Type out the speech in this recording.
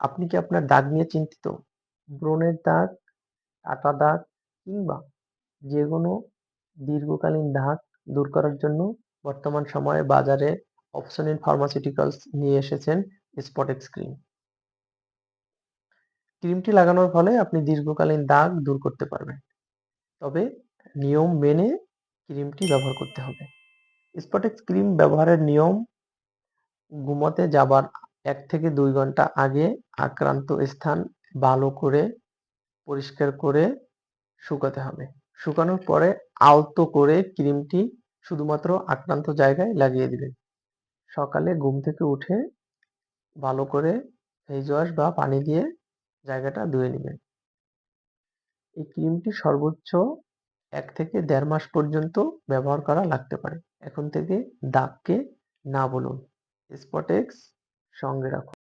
আপনি কি আপনার দাগ নিয়ে চিন্তিত? ব্রণের দাগ, কাটা দাগ কিংবা যেকোনো দীর্ঘকালীন দাগ দূর করার জন্য বর্তমান সময়ে বাজারে অপসনিন ফার্মাসিউটিক্যালস নিয়ে এসেছেন স্পটেক্স ক্রিম। ক্রিমটি লাগানোর ফলে আপনি দীর্ঘকালীন দাগ দূর করতে পারবেন। তবে নিয়ম মেনে ক্রিমটি ব্যবহার করতে হবে। স্পটেক্স ক্রিম ব্যবহারের নিয়ম ঘুমাতে যাবার এক থেকে দুই ঘণ্টা আগে আক্রান্ত স্থান ভালো করে পরিষ্কার করে শুকাতে হবে। শুকানোর পরে আলতো করে ক্রিমটি শুধুমাত্র আক্রান্ত জায়গায় লাগিয়ে দিবেন। সকালে ঘুম থেকে উঠে ভালো করে ফেস ওয়াশ বা পানি দিয়ে জায়গাটা ধুয়ে নেবেন এই ক্রিমটি সর্বোচ্চ এক থেকে দেড় মাস পর্যন্ত ব্যবহার করা লাগতে পারে। এখন থেকে দাগকে না বলুন। স্পটেক্স সঙ্গে রাখুন।